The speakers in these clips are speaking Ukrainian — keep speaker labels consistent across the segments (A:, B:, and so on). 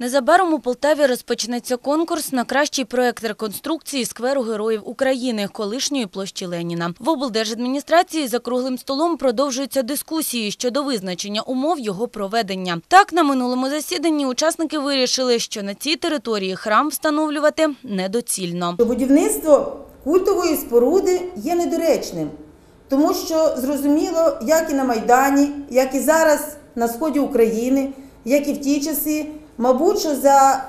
A: Незабаром у Полтаві розпочнеться конкурс на кращий проект реконструкції скверу Героїв України, колишньої площі Леніна. В облдержадміністрації за круглим столом продовжуються дискусії щодо визначення умов його проведення. Так, на минулому засіданні учасники вирішили, що на цій території храм встановлювати недоцільно.
B: будівництво культової споруди є недоречним, тому що зрозуміло, як і на Майдані, як і зараз на сході України, як і в ті часи, мабуть, що за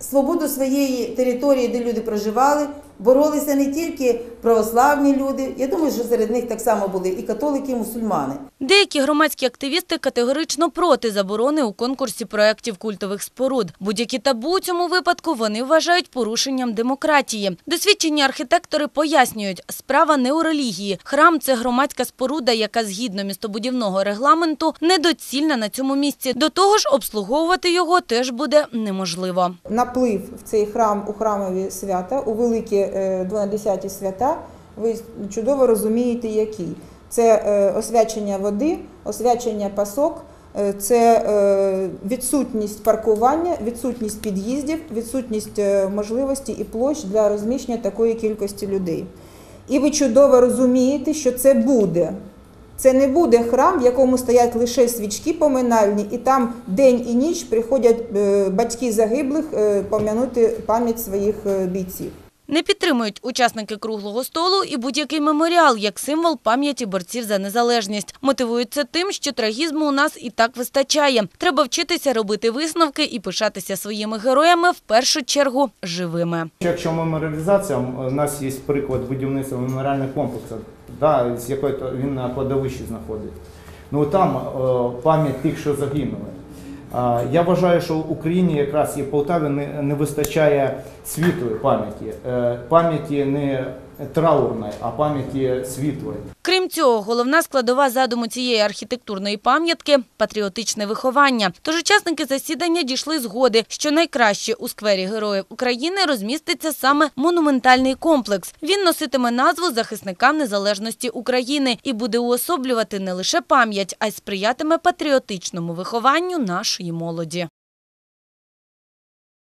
B: свободу своєї території, де люди проживали, боролися не тільки православні люди. Я думаю, що серед них так само були і католики, і мусульмани.
A: Деякі громадські активісти категорично проти заборони у конкурсі проєктів культових споруд. Будь-які табу у цьому випадку вони вважають порушенням демократії. Досвідчені архітектори пояснюють, справа не у релігії. Храм – це громадська споруда, яка згідно містобудівного регламенту недоцільна на цьому місці. До того ж, обслуговувати його теж буде неможливо.
C: наплив в цей храм у храмові свята, у великі е, 12 свята, ви чудово розумієте, які. Це е, освячення води, освячення пасок, е, це е, відсутність паркування, відсутність під'їздів, відсутність е, можливості і площ для розміщення такої кількості людей. І ви чудово розумієте, що це буде. Це не буде храм, в якому стоять лише свічки поминальні, і там день і ніч приходять е, батьки загиблих е, пом'янути пам'ять своїх е, бійців.
A: Не підтримують учасники круглого столу і будь-який меморіал як символ пам'яті борців за незалежність. Мотивують це тим, що трагізму у нас і так вистачає. Треба вчитися робити висновки і пишатися своїми героями в першу чергу живими.
D: Якщо меморіалізація, у нас є приклад будівництва меморіальних комплексів, да, з якої він на кладовищі знаходиться. Ну там е, пам'ять тих, що загинули. Я вважаю, що в Україні якраз і в Полтаві не, не вистачає світлої пам'яті, Е, пам'яті не траурної, а пам'яті світлої.
A: Крім цього, головна складова задуму цієї архітектурної пам'ятки – патріотичне виховання. Тож учасники засідання дійшли згоди, що найкраще у сквері Героїв України розміститься саме монументальний комплекс. Він носитиме назву захисникам незалежності України і буде уособлювати не лише пам'ять, а й сприятиме патріотичному вихованню нашої молоді.